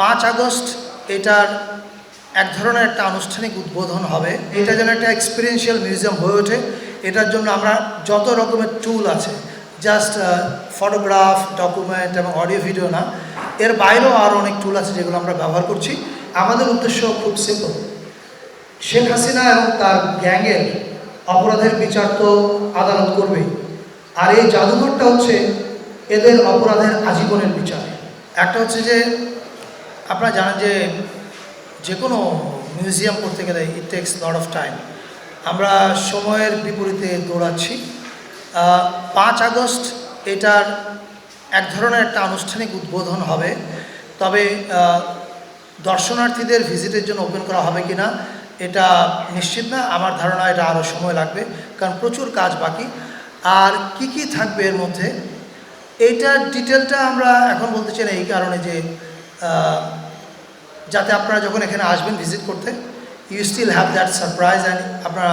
পাঁচ আগস্ট এটার এক ধরনের একটা আনুষ্ঠানিক উদ্বোধন হবে। এটা যেন একটা এক্সপিরিয়েন্সিয়াল মিউজিয়াম হয়ে ওঠে। এটার জন্য আমরা যত রকমের টুল আছে জাস্ট ফটোগ্রাফ ডকুমেন্ট এবং অডিও ভিডিও না, এর বাইরেও আরও অনেক টুল আছে যেগুলো আমরা ব্যবহার করছি। আমাদের উদ্দেশ্য খুব সিম্পল শেখ হাসিনা এবং তার গ্যাংয়ের অপরাধের বিচার তো আদালত করবেই। আর এই জাদুঘরটা হচ্ছে এদের অপরাধের আজীবনের বিচার। একটা হচ্ছে যে আপনারা জানেন যে যে কোনো মিউজিয়াম করতে গেলে it takes lot of time আমরা সময়ের বিপরীতে দৌড়াচ্ছি। পাঁচ আগস্ট এটার এক ধরনের একটা আনুষ্ঠানিক উদ্বোধন হবে। তবে দর্শনার্থীদের ভিজিটের জন্য ওপেন করা হবে কি না এটা নিশ্চিত না। আমার ধারণা এটা আরও সময় লাগবে, কারণ প্রচুর কাজ বাকি। আর কি কি থাকবে এর মধ্যে, এইটার ডিটেলটা আমরা এখন বলতে চাই এই কারণে যে যাতে আপনারা যখন এখানে আসবেন ভিজিট করতে you still have that surprise and আপনারা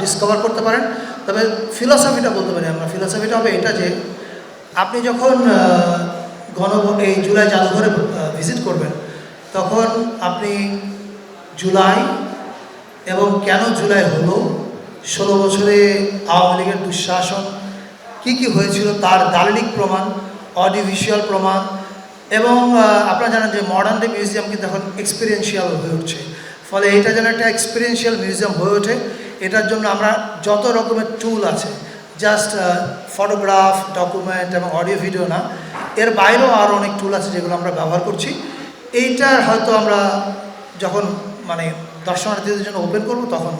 ডিসকভার করতে পারেন। তবে ফিলসফিটা বলতে পারি আমরা। ফিলসফিটা হবে এটা যে, আপনি যখন গণ এই জুলাই জাদুঘরে ভিজিট করবেন, তখন আপনি জুলাই এবং কেন জুলাই হলো, ষোলো বছরে আওয়ামী লীগের দুঃশাসন, কী কী হয়েছিল, তার দার্লিক প্রমাণ অডিও ভিজুয়াল প্রমাণ এবং আপনারা জানেন যে মডার্ন ডে মিউজিয়াম কিন্তু এখন এক্সপিরিয়েন্সিয়াল হয়ে উঠছে। ফলে এটা যেন একটা এক্সপিরিয়েন্সিয়াল মিউজিয়াম হয়ে ওঠে, এটার জন্য আমরা যত রকমের টুল আছে জাস্ট ফটোগ্রাফ ডকুমেন্ট এবং অডিও ভিডিও না, এর বাইরেও আরও অনেক টুল আছে যেগুলো আমরা ব্যবহার করছি। এইটার হয়তো আমরা যখন মানে দর্শনার্থীদের জন্য ওপেন করব তখন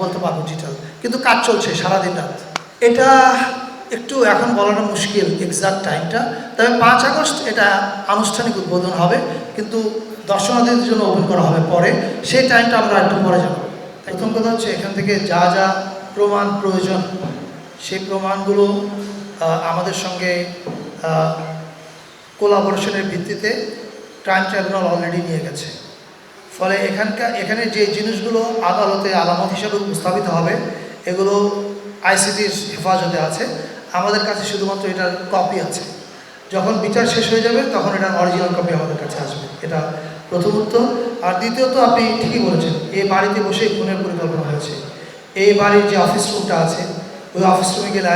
বলতে পারব ডিটেল কিন্তু কাজ চলছে সারাদিন রাত। এটা একটু এখন বলানো মুশকিল এক্সাক্ট টাইমটা তবে পাঁচ আগস্ট এটা আনুষ্ঠানিক উদ্বোধন হবে, কিন্তু দর্শনার্থীদের জন্য ওপেন করা হবে পরে। সেই টাইমটা আমরা একটু পরে যাব প্রথম কথা হচ্ছে এখান থেকে যা যা প্রমাণ প্রয়োজন, সেই প্রমাণগুলো আমাদের সঙ্গে কোলাবোরেশনের ভিত্তিতে ক্রাইম ট্রাইব্যুনাল অলরেডি নিয়ে গেছে। ফলে এখানকার, এখানে যে জিনিসগুলো আদালতে আলামত হিসাবে উপস্থাপিত হবে, এগুলো আইসিটির হেফাজতে আছে। আমাদের কাছে শুধুমাত্র এটার কপি আছে। যখন বিচার শেষ হয়ে যাবে, তখন এটার অরিজিনাল কপি আমাদের কাছে আসবে। এটা প্রথমত আর দ্বিতীয়ত, আপনি ঠিকই বলেছেন এই বাড়িতে বসেই খুনের পরিকল্পনা হয়েছে। এই বাড়ির যে অফিস রুমটা আছে, ওই অফিস রুমে গেলে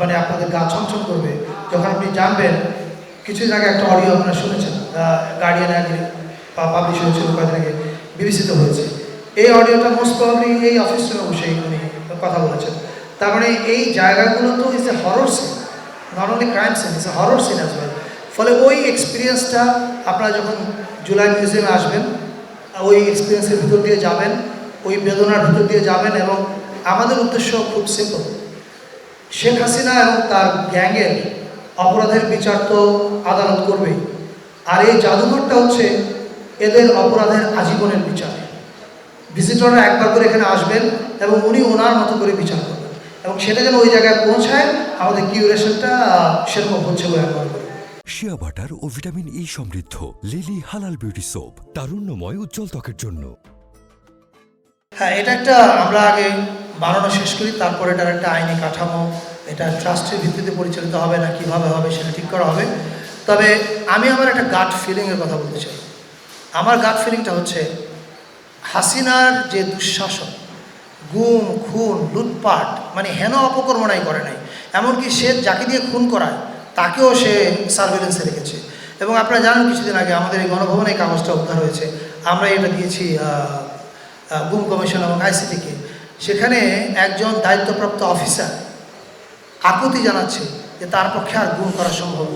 মানে আপনাদের গা ছমছম করবে। যখন আপনি জানবেন কিছু জায়গায় একটা অডিও আপনারা শুনেছেন গার্ডিয়ান আগে পাবলিশ হয়েছিল কয়েকদিন আগে বিবেচিত হয়েছে। এই অডিওটা মোস্ট প্রবলি এই অফিস রুমে বসে উনি কথা বলেছেন। তার মানে এই জায়গাগুলো তো is a horror scene not only crime scene is a horror scene as well ফলে ওই এক্সপিরিয়েন্সটা আপনারা যখন জুলাই মিউজিয়ামে আসবেন, ওই এক্সপিরিয়েন্সের ভিতর দিয়ে যাবেন, ওই বেদনার ভিতর দিয়ে যাবেন এবং আমাদের উদ্দেশ্য খুব সিম্পল শেখ হাসিনা এবং তার গ্যাংয়ের অপরাধের বিচার তো আদালত করবেই। আর এই জাদুঘরটা হচ্ছে এদের অপরাধের আজীবনের বিচার। ভিজিটররা একবার করে এখানে আসবেন এবং উনি ওনার মতো করে বিচার করবেন। এবং সেটা যেন ওই জায়গায় পৌঁছায় আমাদের কিউরেশনটা সেরকম হচ্ছে বলে আমি মনে করি। শিয়া বাটার ও ভিটামিন ই সমৃদ্ধ লিলি হালাল বিউটি সোপ তারুণ্যময় উজ্জ্বল ত্বকের জন্য। হ্যাঁ এটা একটা আমরা আগে বানানো শেষ করি তারপর এটার একটা আইনি কাঠামো এটা ট্রাস্টের ভিত্তিতে পরিচালিত হবে না কীভাবে হবে সেটা ঠিক করা হবে। তবে আমি আমার একটা গাট ফিলিংয়ের কথা বলতে চাই। আমার গাট ফিলিংটা হচ্ছে হাসিনার যে দুঃশাসন গুম, খুন, লুটপাট মানে হেন অপকর্মনাই করে নাই। এমনকি সে যাকে দিয়ে খুন করায়, তাকেও সে সার্ভেলেন্সে রেখেছে। এবং আপনারা জানেন কিছুদিন আগে আমাদের এই গণভবনে কাগজটা উদ্ধার হয়েছে। আমরা এটা দিয়েছি গুম কমিশন এবং আইসিটিকে সেখানে একজন দায়িত্বপ্রাপ্ত অফিসার আকুতি জানাচ্ছে যে তার পক্ষে আর গুম করা সম্ভব